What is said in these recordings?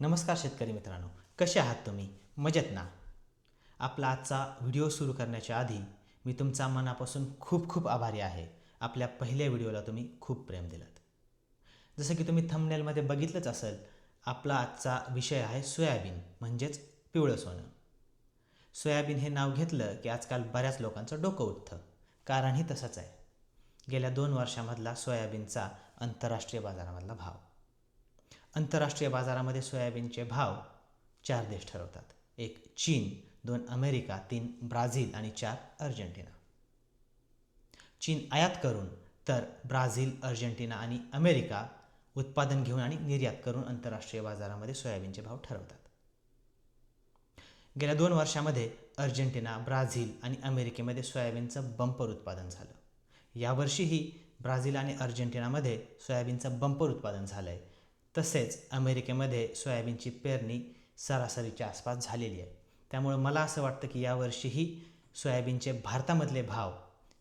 नमस्कार शेतकरी मित्रांनो कसे आहात तुम्ही? मजेत ना? आपला आजचा व्हिडिओ सुरू करण्याच्या आधी मी तुमचा मनापासून खूप खूप आभारी आहे. आपल्या पहिल्या व्हिडिओला तुम्ही खूप प्रेम दिलात. जसं की तुम्ही थंबनेलमध्ये बघितलंच असेल आपला आजचा विषय आहे सोयाबीन म्हणजेच पिवळं सोनं. सोयाबीन हे नाव घेतलं की आजकाल बऱ्याच लोकांचं डोकं उठतं. कारणही तसंच आहे. गेल्या दोन वर्षामधला सोयाबीनचा आंतरराष्ट्रीय बाजारामधला भाव. आंतरराष्ट्रीय बाजारामध्ये सोयाबीनचे भाव चार देश ठरवतात. एक चीन दोन अमेरिका तीन ब्राझील आणि चार अर्जेंटिना. चीन आयात करून तर ब्राझील अर्जेंटिना आणि अमेरिका उत्पादन घेऊन आणि निर्यात करून आंतरराष्ट्रीय बाजारामध्ये सोयाबीनचे भाव ठरवतात. गेल्या दोन वर्षामध्ये अर्जेंटिना ब्राझील आणि अमेरिकेमध्ये सोयाबीनचं बंपर उत्पादन झालं. यावर्षीही ब्राझील आणि अर्जेंटिनामध्ये सोयाबीनचं बंपर उत्पादन झालं आहे तसेच अमेरिकेमध्ये सोयाबीनची पेरणी सरासरीच्या आसपास झालेली आहे. त्यामुळं मला असं वाटतं की यावर्षीही सोयाबीनचे भारतामधले भाव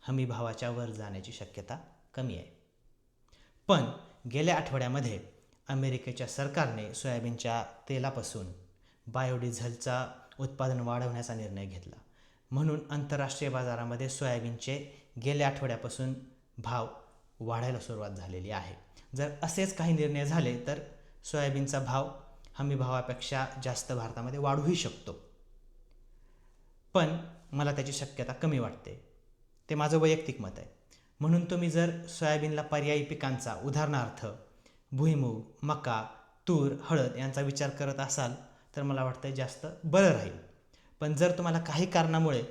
हमी भावाच्या वर जाण्याची शक्यता कमी आहे. पण गेल्या आठवड्यामध्ये अमेरिकेच्या सरकारने सोयाबीनच्या तेलापासून बायोडिझेलचा उत्पादन वाढवण्याचा निर्णय घेतला. म्हणून आंतरराष्ट्रीय बाजारामध्ये सोयाबीनचे गेल्या आठवड्यापासून भाव वाढायला सुरुवात झालेली आहे. जर असेच काही निर्णय झाले तर सोयाबीनचा भाव हमी भावापेक्षा जास्त भारतामध्ये वाढूही शकतो. पण मला त्याची शक्यता कमी वाटते. ते माझं वैयक्तिक मत आहे. म्हणून तुम्ही जर सोयाबीनला पर्यायी पिकांचा उदाहरणार्थ भुईमूग मका तूर हळद यांचा विचार करत असाल तर मला वाटतं जास्त बरं राहील. पण जर तुम्हाला काही कारणामुळे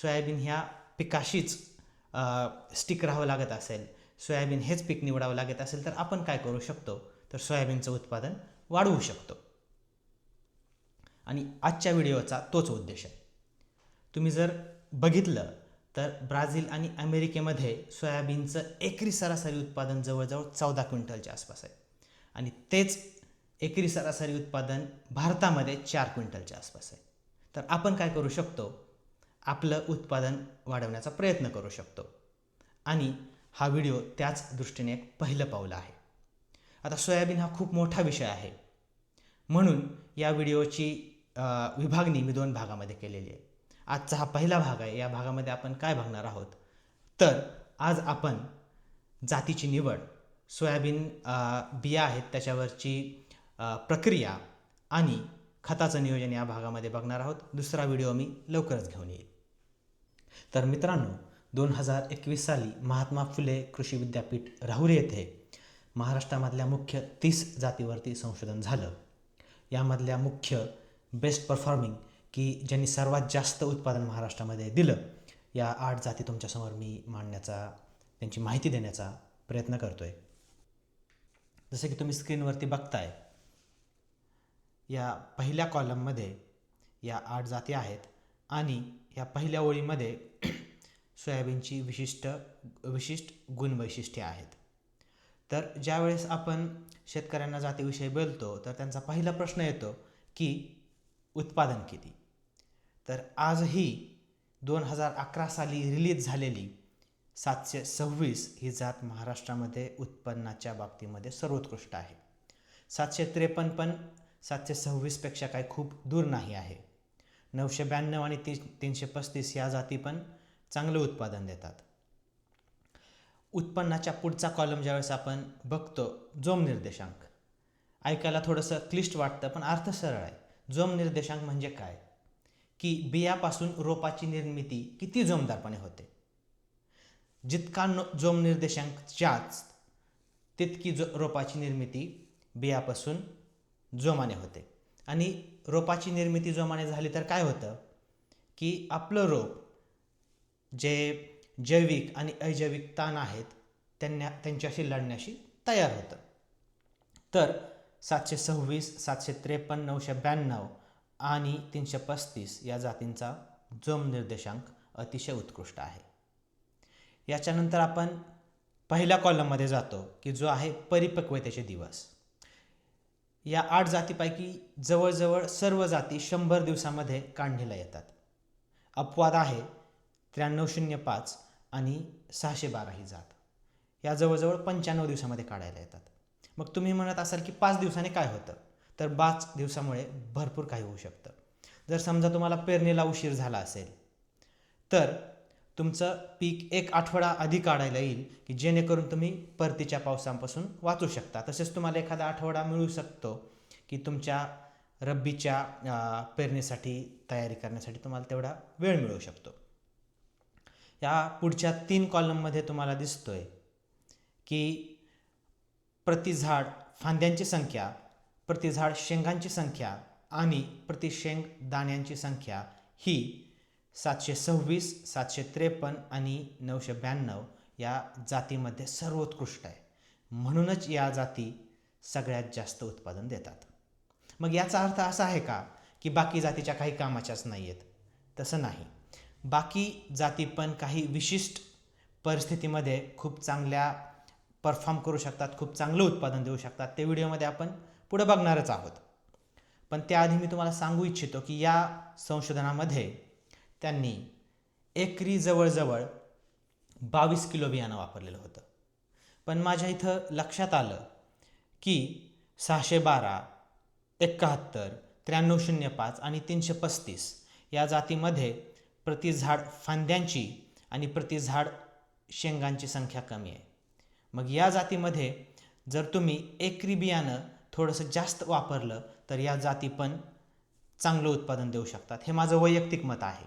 सोयाबीन ह्या पिकाशीच स्टिक राहावं लागत असेल सोयाबीन हेच पीक निवडावं लागत असेल तर आपण काय करू शकतो? तर सोयाबीनचं उत्पादन वाढवू शकतो. आणि आजच्या व्हिडिओचा तोच उद्देश आहे. तुम्ही जर बघितलं तर ब्राझील आणि अमेरिकेमध्ये सोयाबीनचं एकरी सरासरी उत्पादन जवळजवळ चौदा क्विंटलच्या आसपास आहे. आणि तेच एकरी सरासरी उत्पादन भारतामध्ये चार क्विंटलच्या आसपास आहे. तर आपण काय करू शकतो? आपलं उत्पादन वाढवण्याचा प्रयत्न करू शकतो. आणि हा व्हिडिओ त्याच दृष्टीने एक पहिलं पाऊल आहे. आता सोयाबीन हा खूप मोठा विषय आहे. म्हणून या व्हिडिओची विभागणी मी दोन भागामध्ये केलेली आहे. आजचा हा पहिला भाग आहे. या भागामध्ये आपण काय बघणार आहोत? तर आज आपण जातीची निवड सोयाबीन बिया आहेत त्याच्यावरची प्रक्रिया आणि खताचं नियोजन या भागामध्ये बघणार आहोत. दुसरा व्हिडिओ मी लवकरच घेऊन येईल. तर मित्रांनो दोन हजार एकवीस साली महात्मा फुले कृषी विद्यापीठ राहुरी येथे महाराष्ट्रामधल्या मुख्य तीस जातीवरती संशोधन झालं. यामधल्या मुख्य बेस्ट परफॉर्मिंग की ज्यांनी सर्वात जास्त उत्पादन महाराष्ट्रामध्ये दिलं या आठ जाती तुमच्यासमोर मी मांडण्याचा त्यांची माहिती देण्याचा प्रयत्न करतो आहे जसं की तुम्ही स्क्रीनवरती बघताय या पहिल्या कॉलममध्ये या आठ जाती आहेत आणि या पहिल्या ओळीमध्ये सोयाबीनची विशिष्ट विशिष्ट गुणवैशिष्ट्ये आहेत. तर ज्यावेळेस आपण शेतकऱ्यांना जातीविषयी बोलतो तर त्यांचा पहिला प्रश्न येतो की उत्पादन किती? तर आजही दोन हजार अकरा साली रिलीज झालेली सातशे सव्वीस ही जात महाराष्ट्रामध्ये उत्पन्नाच्या बाबतीमध्ये सर्वोत्कृष्ट आहे. सातशे त्रेपन्न पण सातशे सव्वीसपेक्षा काही खूप दूर नाही आहे. नऊशे ब्याण्णव आणि ती तीनशे पस्तीस या जाती पण चांगलं उत्पादन देतात. उत्पन्नाच्या पुढचा कॉलम ज्यावेळेस आपण बघतो जोम निर्देशांक. ऐकायला थोडंसं क्लिष्ट वाटतं पण अर्थ सरळ आहे. जोम निर्देशांक म्हणजे काय? की बियापासून रोपाची निर्मिती किती जोमदारपणे होते. जितका नो जोम निर्देशांक जास्त तितकी जो रोपाची निर्मिती बियापासून जोमाने होते. आणि रोपाची निर्मिती जोमाने झाली तर काय होतं? की आपलं रोप जे जैविक आणि अजैविक ताण आहेत त्यांना त्यांच्याशी लढण्याशी तयार होतं. तर सातशे सव्वीस सातशे त्रेपन्न नऊशे ब्याण्णव आणि तीनशे पस्तीस या जातींचा जोम निर्देशांक अतिशय उत्कृष्ट आहे. याच्यानंतर आपण पहिल्या कॉलममध्ये जातो की जो आहे परिपक्वतेचे दिवस. या आठ जातीपैकी जवळजवळ सर्व जाती शंभर दिवसामध्ये काढणीला येतात. अपवाद आहे त्र्याण्णव शून्य पाच आणि सहाशे बारा ही जात. या जवळजवळ पंच्याण्णव दिवसामध्ये काढायला येतात. मग तुम्ही म्हणत असाल की पाच दिवसाने काय होतं? तर पाच दिवसामुळे भरपूर काही होऊ शकतं. जर समजा तुम्हाला पेरणीला उशीर झाला असेल तर तुमचं पीक एक आठवडा आधी काढायला येईल की जेणेकरून तुम्ही परतीच्या पावसांपासून वाचू शकता. तसेच तुम्हाला एखादा आठवडा मिळू शकतो की तुमच्या रब्बीच्या पेरणीसाठी तयारी करण्यासाठी तुम्हाला तेवढा वेळ मिळू शकतो. या पुढच्या तीन कॉलममध्ये तुम्हाला दिसतोय की प्रति झाड फांद्यांची संख्या प्रति झाड शेंगांची संख्या आणि प्रति शेंग दाण्यांची संख्या ही सातशे सव्वीस सातशे त्रेपन्न आणि नऊशे ब्याण्णव या जातीमध्ये सर्वोत्कृष्ट आहे. म्हणूनच या जाती सगळ्यात जास्त उत्पादन देतात. मग याचा अर्थ असा आहे का की बाकी जातीच्या काही कामाच्याच नाही आहेत तसं नाही. बाकी जाती पण काही विशिष्ट परिस्थितीमध्ये खूप चांगल्या परफॉर्म करू शकतात खूप चांगलं उत्पादन देऊ शकतात. ते व्हिडिओमध्ये आपण पुढं बघणारच आहोत. पण त्याआधी मी तुम्हाला सांगू इच्छितो की या संशोधनामध्ये त्यांनी एकरी जवळजवळ बावीस किलो बियाणं वापरलेलं होतं. पण माझ्या इथं लक्षात आलं की सहाशे बारा एकाहत्तर त्र्याण्णव शून्य पाच आणि तीनशे पस्तीस या जातीमध्ये प्रति झाड फांद्यांची आणि प्रति झाड शेंगांची संख्या कमी आहे. मग या जातीमध्ये जर तुम्ही एकरी बियाणं थोडंसं जास्त वापरलं तर या जाती पण चांगलं उत्पादन देऊ शकतात. हे माझं वैयक्तिक मत आहे.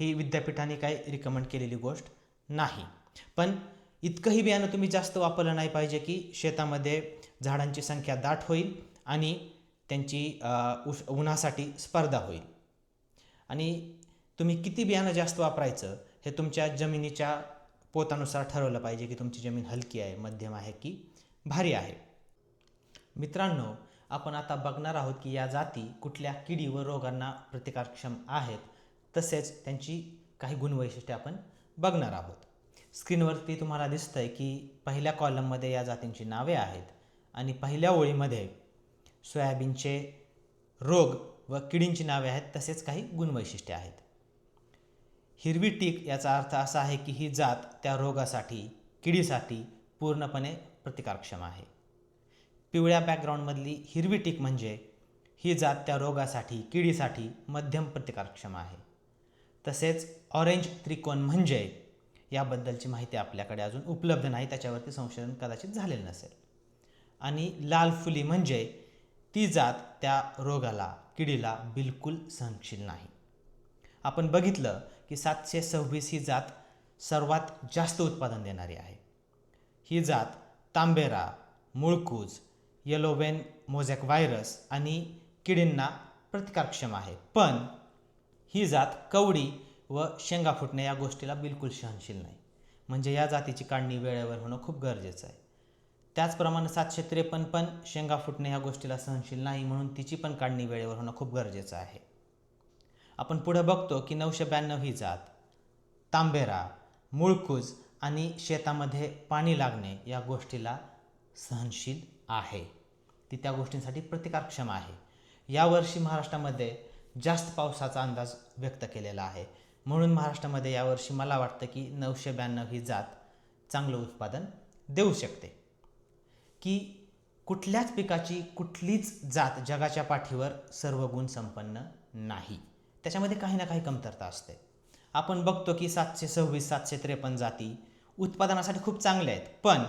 ही विद्यापीठाने काही रिकमेंड केलेली गोष्ट नाही. पण इतकंही बियाणं तुम्ही जास्त वापरलं नाही पाहिजे की शेतामध्ये झाडांची संख्या दाट होईल आणि त्यांची उश उन्हासाठी स्पर्धा होईल. आणि तुम्ही किती बियाणं जास्त वापरायचं हे तुमच्या जमिनीच्या पोतानुसार ठरवलं पाहिजे की तुमची जमीन हलकी आहे मध्यम आहे की भारी आहे. मित्रांनो आपण आता बघणार आहोत की या जाती कुठल्या किडी व रोगांना प्रतिकारक्षम आहेत तसेच त्यांची काही गुणवैशिष्ट्ये आपण बघणार आहोत. स्क्रीनवरती तुम्हाला दिसतंय की पहिल्या कॉलममध्ये या जातींची नावे आहेत आणि पहिल्या ओळीमध्ये सोयाबीनचे रोग व किडींची नावे आहेत तसेच काही गुणवैशिष्ट्ये आहेत. हिरवी टीक याचा अर्थ असा आहे की ही जात त्या रोगासाठी किडीसाठी पूर्णपणे प्रतिकारक्षम आहे. पिवळ्या बॅकग्राऊंडमधली हिरवी टीक म्हणजे ही जात त्या रोगासाठी किडीसाठी मध्यम प्रतिकारक्षम आहे. तसेच ऑरेंज त्रिकोण म्हणजे याबद्दलची माहिती आपल्याकडे अजून उपलब्ध नाही त्याच्यावरती संशोधन कदाचित झालेलं नसेल. आणि लाल फुली म्हणजे ती जात त्या रोगाला किडीला बिलकुल सहनशील नाही. आपण बघितलं की सातशे सव्वीस ही जात सर्वात जास्त उत्पादन देणारी आहे. ही जात तांबेरा मुळकूज येलोवेन मोझॅक व्हायरस आणि किडींना प्रतिकारक्षम आहे. पण ही जात कवडी व शेंगा फुटणे या गोष्टीला बिलकुल सहनशील नाही. म्हणजे या जातीची काढणी वेळेवर होणं खूप गरजेचं आहे. त्याचप्रमाणे सातशे त्रेपन्न पण शेंगा फुटणे ह्या गोष्टीला सहनशील नाही म्हणून तिची पण काढणी वेळेवर होणं खूप गरजेचं आहे. आपण पुढं बघतो की नऊशे ब्याण्णव ही जात. तांबेरा मुळकूज आणि शेतामध्ये पाणी लागणे या गोष्टीला सहनशील आहे. ती त्या गोष्टींसाठी प्रतिकारक्षम आहे. यावर्षी महाराष्ट्रामध्ये जास्त पावसाचा अंदाज व्यक्त केलेला आहे. म्हणून महाराष्ट्रामध्ये यावर्षी मला वाटतं की नऊशे ब्याण्णव ही जात चांगलं उत्पादन देऊ शकते. की कुठल्याच पिकाची कुठलीच जात जगाच्या पाठीवर सर्व गुण संपन्न नाही. त्याच्यामध्ये काही ना काही कमतरता असते. आपण बघतो की सातशे सव्वीस सातशे त्रेपन्न जाती उत्पादनासाठी खूप चांगल्या आहेत पण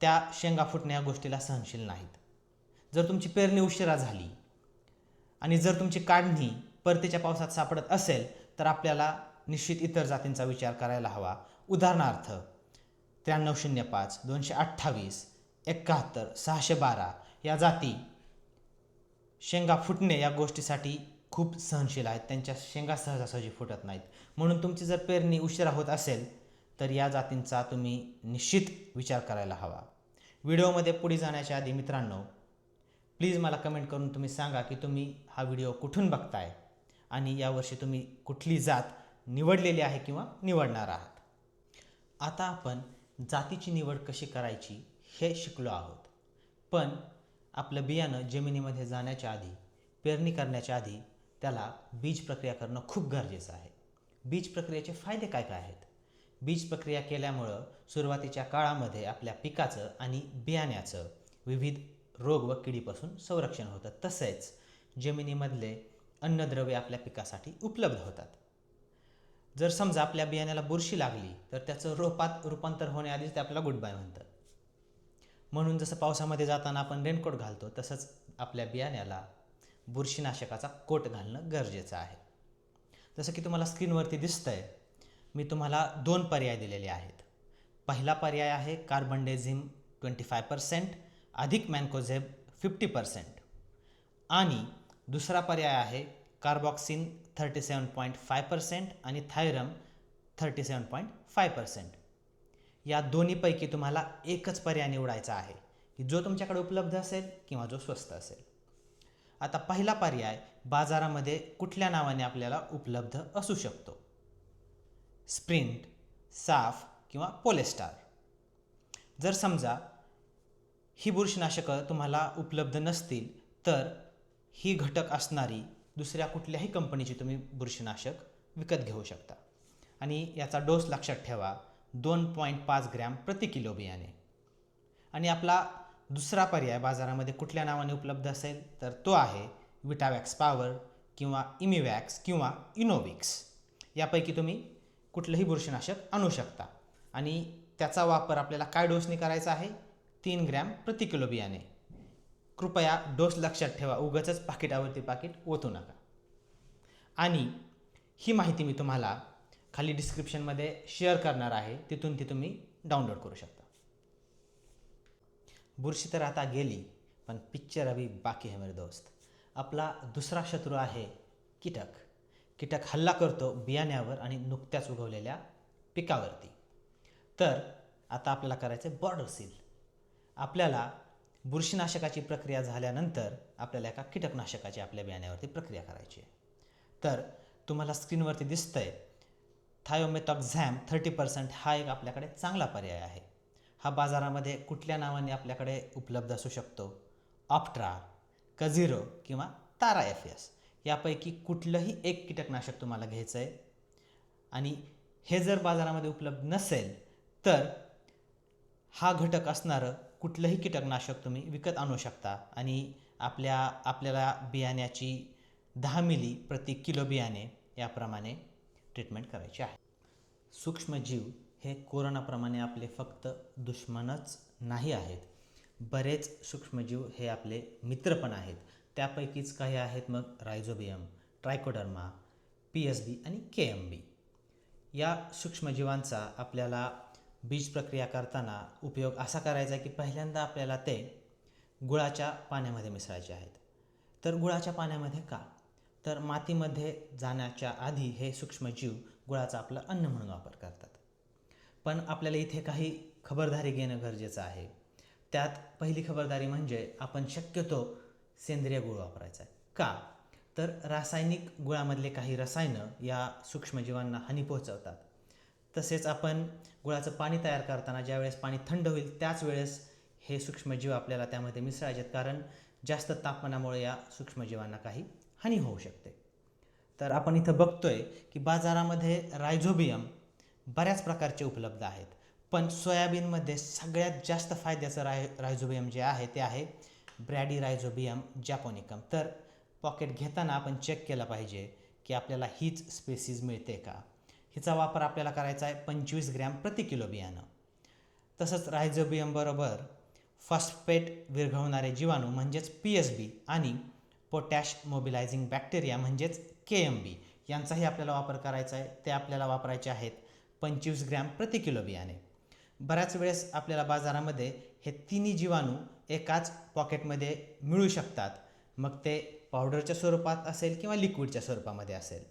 त्या शेंगा फुटण्या या गोष्टीला सहनशील नाहीत. जर तुमची पेरणी उशिरा झाली आणि जर तुमची काढणी परतीच्या पावसात सापडत असेल तर आपल्याला निश्चित इतर जातींचा विचार करायला हवा. उदाहरणार्थ त्र्याण्णव शून्य पाच दोनशे अठ्ठावीस एकाहत्तर सहाशे बारा या जाती शेंगा फुटणे या गोष्टीसाठी खूप सहनशील आहेत. त्यांच्या शेंगा सहजासहजी फुटत नाहीत. म्हणून तुमची जर पेरणी उशिरा होत असेल तर या जातींचा तुम्ही निश्चित विचार करायला हवा. व्हिडिओमध्ये पुढे जाण्याच्या आधी मित्रांनो प्लीज मला कमेंट करून तुम्ही सांगा की तुम्ही हा व्हिडिओ कुठून बघताय आणि यावर्षी तुम्ही कुठली जात निवडलेली आहे किंवा निवडणार आहात. आता आपण जातीची निवड कशी करायची हे शिकलो आहोत. पण आपलं बियाणं जमिनीमध्ये जाण्याच्या आधी पेरणी करण्याच्या आधी त्याला बीज प्रक्रिया करणं खूप गरजेचं आहे. बीज प्रक्रियेचे फायदे काय काय आहेत? बीज प्रक्रिया केल्यामुळं सुरुवातीच्या काळामध्ये आपल्या पिकाचं आणि बियाण्याचं विविध रोग व किडीपासून संरक्षण होतं. तसेच जमिनीमधले अन्नद्रव्य आपल्या पिकासाठी उपलब्ध होतात. जर समजा आपल्या बियाण्याला बुरशी लागली तर त्याचं रोपात रूपांतर होण्याआधीच ते आपल्याला गुड बाय म्हणतं म्हणून जसं पावसामध्ये जाताना आपण रेनकोट घालतो तसंच आपल्या बियाण्याला बुरशीनाशकाचा कोट घालणं गरजेचं आहे. जसं की तुम्हाला स्क्रीनवरती दिसतं आहे मी तुम्हाला दोन पर्याय दिलेले आहेत. पहिला पर्याय आहे carbendazim twenty five percent अधिक मॅन्कोझेब फिफ्टी पर्सेंट. आणि दुसरा पर्याय आहे carboxin thirty seven point five percent आणि thiram thirty seven point five percent. या दोन्हीपैकी तुम्हाला एकच पर्याय निवडायचा आहे की जो तुमच्याकडे उपलब्ध असेल किंवा जो स्वस्त असेल. आता पहिला पर्याय बाजारामध्ये कुठल्या नावाने आपल्याला उपलब्ध असू शकतो? स्प्रिंट साफ किंवा पोलेस्टार. जर समजा ही बुरशीनाशकं तुम्हाला उपलब्ध नसतील तर ही घटक असणारी दुसऱ्या कुठल्याही कंपनीची तुम्ही बुरशीनाशक विकत घेऊ शकता. आणि याचा डोस लक्षात ठेवा दोन पॉईंट पाच ग्रॅम प्रति किलो बियाणे. आणि आपला दुसरा पर्याय बाजारामध्ये कुठल्या नावाने उपलब्ध असेल तर तो आहे विटावॅक्स पॉवर किंवा इमिवॅक्स किंवा इनोविक्स यापैकी तुम्ही कुठलंही बुरशीनाशक आणू शकता. आणि त्याचा वापर आपल्याला काय डोसने करायचा आहे? तीन ग्रॅम प्रति किलो बियाणे. कृपया डोस लक्षात ठेवा उगाचच पाकिटावरती पाकिट ओतू नका. आणि ही माहिती मी तुम्हाला खाली डिस्क्रिप्शनमध्ये शेअर करणार आहे तिथून ती तुम्ही डाउनलोड करू शकता. बुरशी तर आता गेली पण पिक्चर अभी बाकी है मेरे दोस्त. आपला दुसरा शत्रू आहे कीटक. कीटक हल्ला करतो बियाण्यावर आणि नुकत्याच उगवलेल्या पिकावरती. तर आता आपल्याला करायचं आहे बॉर्डर सील आपल्याला बुरशीनाशकाची प्रक्रिया झाल्यानंतर आपल्याला एका कीटकनाशकाची आपल्या बियाण्यावरती प्रक्रिया करायची आहे. तर तुम्हाला स्क्रीनवरती दिसतंय थायोमेटॉक्झॅम थर्टी पर्सेंट हा एक आपल्याकडे चांगला पर्याय आहे. हा बाजारामध्ये कुठल्या नावाने आपल्याकडे उपलब्ध असू शकतो? ऑप्ट्रा कझिरो किंवा तारा एफ एस यापैकी कुठलंही एक कीटकनाशक तुम्हाला घ्यायचं आहे. आणि हे जर बाजारामध्ये उपलब्ध नसेल तर हा घटक असणारं कुठलंही कीटकनाशक तुम्ही विकत आणू शकता. आणि आपल्या आपल्याला बियाण्याची दहा मिली प्रति किलो बियाणे याप्रमाणे ट्रीटमेंट करायची आहे. सूक्ष्मजीव हे कोरोनाप्रमाणे आपले फक्त दुश्मनच नाही आहेत. बरेच सूक्ष्मजीव हे आपले मित्र पण आहेत. त्यापैकीच काही आहेत मग rhizobium trichoderma P S B आणि के एम बी. या सूक्ष्मजीवांचा आपल्याला बीज प्रक्रिया करताना उपयोग असा करायचा की पहिल्यांदा आपल्याला ते गुळाच्या पाण्यामध्ये मिसळायचे आहेत. तर गुळाच्या पाण्यामध्ये का? तर मातीमध्ये जाण्याच्या आधी हे सूक्ष्मजीव गुळाचा आपलं अन्न म्हणून वापर करतात. पण आपल्याला इथे काही खबरदारी घेणं गरजेचं आहे. त्यात पहिली खबरदारी म्हणजे आपण शक्यतो सेंद्रिय गुळ वापरायचा आहे. का? तर रासायनिक गुळामधले काही रसायनं या सूक्ष्मजीवांना हानी पोहोचवतात. तसेच आपण गुळाचं पाणी तयार करताना ज्यावेळेस पाणी थंड होईल त्याच वेळेस हे सूक्ष्मजीव आपल्याला त्यामध्ये मिसळायचे आहेत. कारण जास्त तापमानामुळे या सूक्ष्मजीवांना काही हानी होऊ शकते. तर आपण इथं बघतोय की बाजारामध्ये रायझोबियम बऱ्याच प्रकारचे उपलब्ध आहेत. पण सोयाबीनमध्ये सगळ्यात जास्त फायद्याचं राय रायझोबियम जे आहे ते आहे ब्रॅडी रायझोबियम जॅपोनिकम. तर पॉकेट घेताना आपण चेक केलं पाहिजे की आपल्याला हीच स्पेसीज मिळते का? हिचा वापर आपल्याला करायचा आहे पंचवीस ग्रॅम प्रति किलो बियाणं. तसंच रायझोबियमबरोबर फॉस्फेट विरघळणारे जीवाणू म्हणजेच पी एस बी आणि पोटॅश मोबिलायझिंग बॅक्टेरिया म्हणजेच के एम बी यांचाही आपल्याला वापर करायचा आहे. ते आपल्याला वापरायचे आहेत पंचवीस ग्रॅम प्रति किलो बियाणे. बऱ्याच वेळेस आपल्याला बाजारामध्ये हे तिन्ही जीवाणू एकाच पॉकेटमध्ये मिळू शकतात. मग ते पावडरच्या स्वरूपात असेल किंवा लिक्विडच्या स्वरूपामध्ये असेल.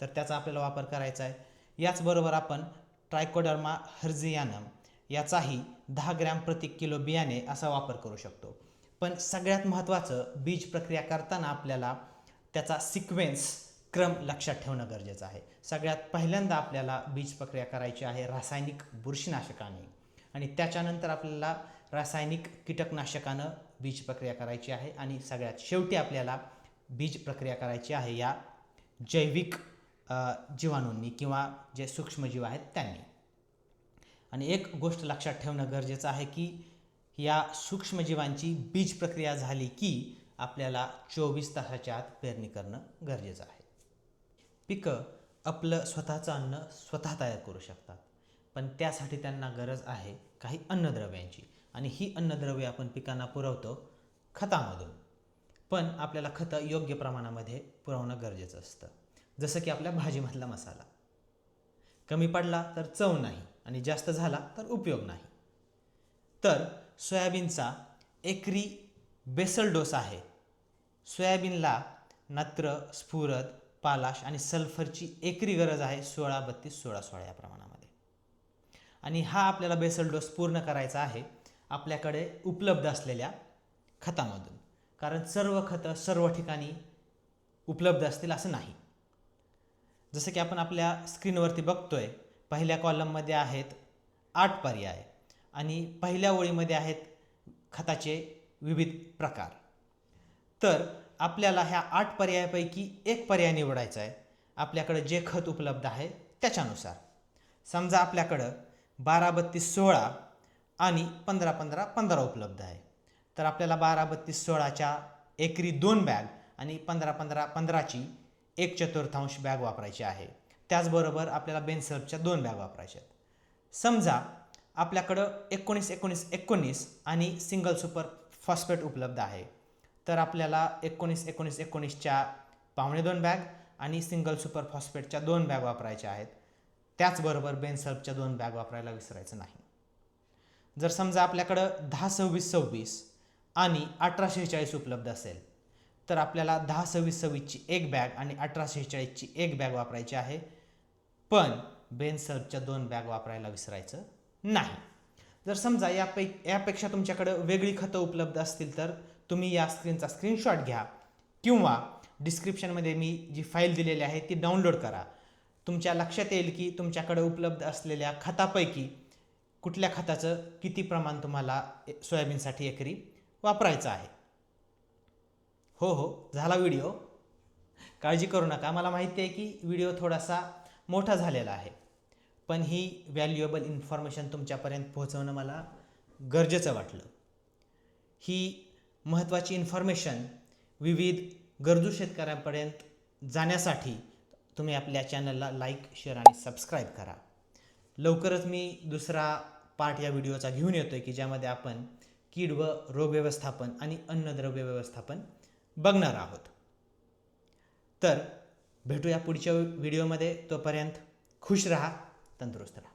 तर त्याचा आपल्याला वापर करायचा आहे. याचबरोबर आपण ट्रायकोडर्मा हर्झियानम याचाही दहा ग्रॅम प्रति किलो बियाणे असा वापर करू शकतो. पण सगळ्यात महत्त्वाचं बीज प्रक्रिया करताना आपल्याला त्याचा सिक्वेन्स क्रम लक्षात ठेवणं गरजेचं आहे. सगळ्यात पहिल्यांदा आपल्याला बीज प्रक्रिया करायची आहे रासायनिक बुरशीनाशकाने. आणि त्याच्यानंतर आपल्याला रासायनिक कीटकनाशकानं बीज प्रक्रिया करायची आहे आणि सगळ्यात शेवटी आपल्याला बीज प्रक्रिया करायची आहे या जैविक जीवाणूंनी किंवा जे सूक्ष्मजीव आहेत त्यांनी. आणि एक गोष्ट लक्षात ठेवणं गरजेचं आहे की या सूक्ष्मजीवांची बीज प्रक्रिया झाली की आपल्याला चोवीस तासाच्या आत पेरणी करणं गरजेचं आहे. पिकं आपलं स्वतःचं अन्न स्वतः तयार करू शकतात. पण त्यासाठी त्यांना गरज आहे काही अन्नद्रव्यांची. आणि ही अन्नद्रव्ये आपण पिकांना पुरवतो खतामधून. पण आपल्याला खतं योग्य प्रमाणामध्ये पुरवणं गरजेचं असतं. जसं की आपल्या भाजीमधला मसाला. कमी पडला तर चव नाही आणि जास्त झाला तर उपयोग नाही. तर सोयाबीनचा एकरी बेसल डोस आहे. सोयाबीनला नत्र स्फुरद पालाश आणि सल्फरची एकरी गरज आहे सोळा बत्तीस सोळा सोळा या प्रमाणामध्ये. आणि हा आपल्याला बेसल डोस पूर्ण करायचा आहे आपल्याकडे उपलब्ध असलेल्या खतामधून. कारण सर्व खतं सर्व ठिकाणी उपलब्ध असतील असं नाही. जसं की आपण आपल्या स्क्रीनवरती बघतोय पहिल्या कॉलममध्ये आहेत आठ पर्याय आणि पहिल्या ओळीमध्ये आहेत खताचे विविध प्रकार. तर आपल्याला ह्या आठ पर्यायापैकी एक पर्याय निवडायचा आहे. आपल्याकडं जे खत उपलब्ध आहे त्याच्यानुसार. समजा आपल्याकडं बारा बत्तीस सोळा आणि पंधरा पंधरा पंधरा उपलब्ध आहे. तर आपल्याला बारा बत्तीस सोळाच्या एकरी दोन बॅग आणि पंधरा पंधरा पंधराची एक चतुर्थांश बॅग वापरायची आहे. त्याचबरोबर आपल्याला बेनसर्फच्या दोन बॅग वापरायच्या आहेत. समजा आपल्याकडं एकोणीस एकोणीस एकोणीस आणि सिंगल सुपर फॉस्फेट उपलब्ध आहे. तर आपल्याला एकोणीस एकोणीस एकोणीसच्या पावणे दोन बॅग आणि सिंगल सुपर फॉस्फेटच्या दोन बॅग वापरायच्या आहेत. त्याचबरोबर बेनसल्फच्या दोन बॅग वापरायला विसरायचं नाही. जर समजा आपल्याकडं दहा सव्वीस सव्वीस आणि अठरा शेहेचाळीस उपलब्ध असेल तर आपल्याला दहा सव्वीस सव्वीसची एक बॅग आणि अठरा शेहेचाळीसची एक बॅग वापरायची आहे. पण बेनसल्फच्या दोन बॅग वापरायला विसरायचं नाही. जर समजा यापै यापेक्षा तुमच्याकडं वेगळी खतं उपलब्ध असतील तर तुम्ही या स्क्रीनचा स्क्रीनशॉट घ्या किंवा डिस्क्रिप्शनमध्ये मी जी फाईल दिलेली आहे ती डाउनलोड करा. तुमच्या लक्षात येईल की तुमच्याकडे उपलब्ध असलेल्या खतापैकी कुठल्या खताचं किती प्रमाण तुम्हाला ए- सोयाबीनसाठी एकरी वापरायचं आहे. हो हो झाला व्हिडिओ काळजी करू नका. मला माहिती आहे की व्हिडिओ थोडासा मोठा झालेला आहे. पण ही व्हॅल्युएबल इन्फॉर्मेशन तुमच्यापर्यंत पोहोचवणं मला गरजेचं वाटलं. ही महत्त्वाची इन्फॉर्मेशन विविध गरजू शेतकऱ्यांपर्यंत जाण्यासाठी तुम्ही आपल्या चॅनलला लाईक शेअर आणि सबस्क्राईब करा. लवकरच मी दुसरा पार्ट या व्हिडिओचा घेऊन येतो आहे की ज्यामध्ये आपण कीड व रोग व्यवस्थापन आणि अन्नद्रव्य व्यवस्थापन बघणार आहोत. तर भेटूया पुढच्या व्हिडिओमध्ये तोपर्यंत खुश राहा तंदुरुस्त राहा.